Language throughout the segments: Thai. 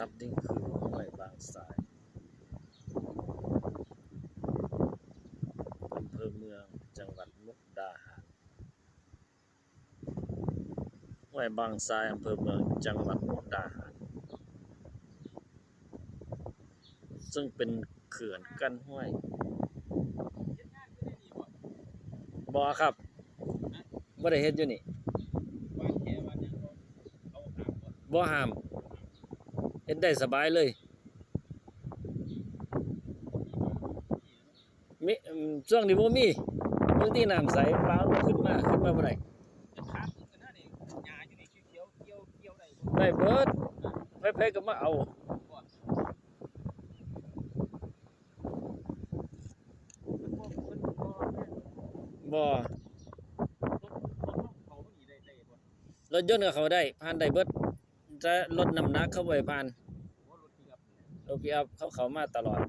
ครับนี่คือห้วยบางสายอำเภอเมืองจังหวัดมุกดาหารห้วยบางสายอำเภอเมืองจังหวัดมุกดาหาร ซึ่งเป็นเขื่อนกั้นห้วยบอครับบ่ได้เฮ็ดอยู่นี่บ่ห้าม เฮ็ดได้สบายเลยมีช่วงนี้บ่มีบางทีน้ำใสปลาบ่ขึ้นมาขึ้นมาบ่ได้ได้เบิดไผๆก็มาเอาบ่รถยนต์ก็เข้าได้ผ่านได้เบิด แต่รถน้ำหนักเข้าบ่ไปผ่านรถปิกอัพเขาเขามาตลอด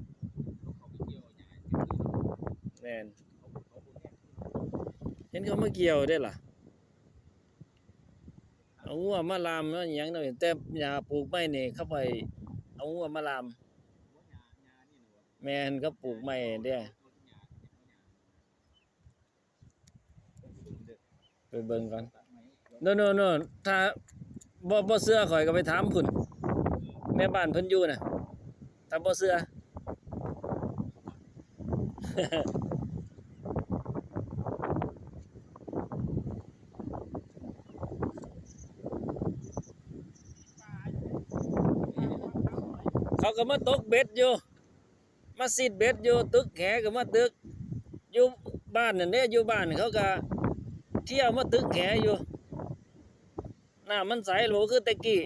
แม่นเห็นเขามาเกี่ยวได้ล่ะเอางัวมาลามแล้วหยังเนาะแต่หญ้าปลูกไม้นี่เขาไปเอางัวมาลาม แม่นเขาปลูกไม้เด้ไปเบิ่งก่อนโน่ๆๆถ้า บ่บ่เชื่อข่อยก็ไปถามพุ่นแม่บ้านเพิ่นอยู่น่ะถ้าบ่เชื่อเขาก็มาตกเบ็ดอยู่ มาซีดเบ็ดอยู่ ตึกแหก็มาตึก อยู่บ้านนั่นเด้อยู่บ้านเขาก็เที่ยวมาตึกแหอยู่ น้ามันใสโหลคือตะกี้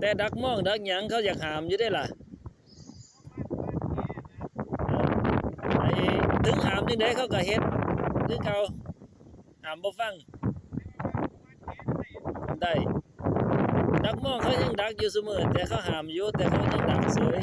แต่ดักมองดักหยังเขาอยากหามอยู่ได้ล่ะถึงหามจังไดเขาก็เฮ็ดคือเขาหามบ่ฟัง ได้ ดักมองเขายังดักอยู่เสมอแต่เขาหามอยู่แต่เขายังดักเสย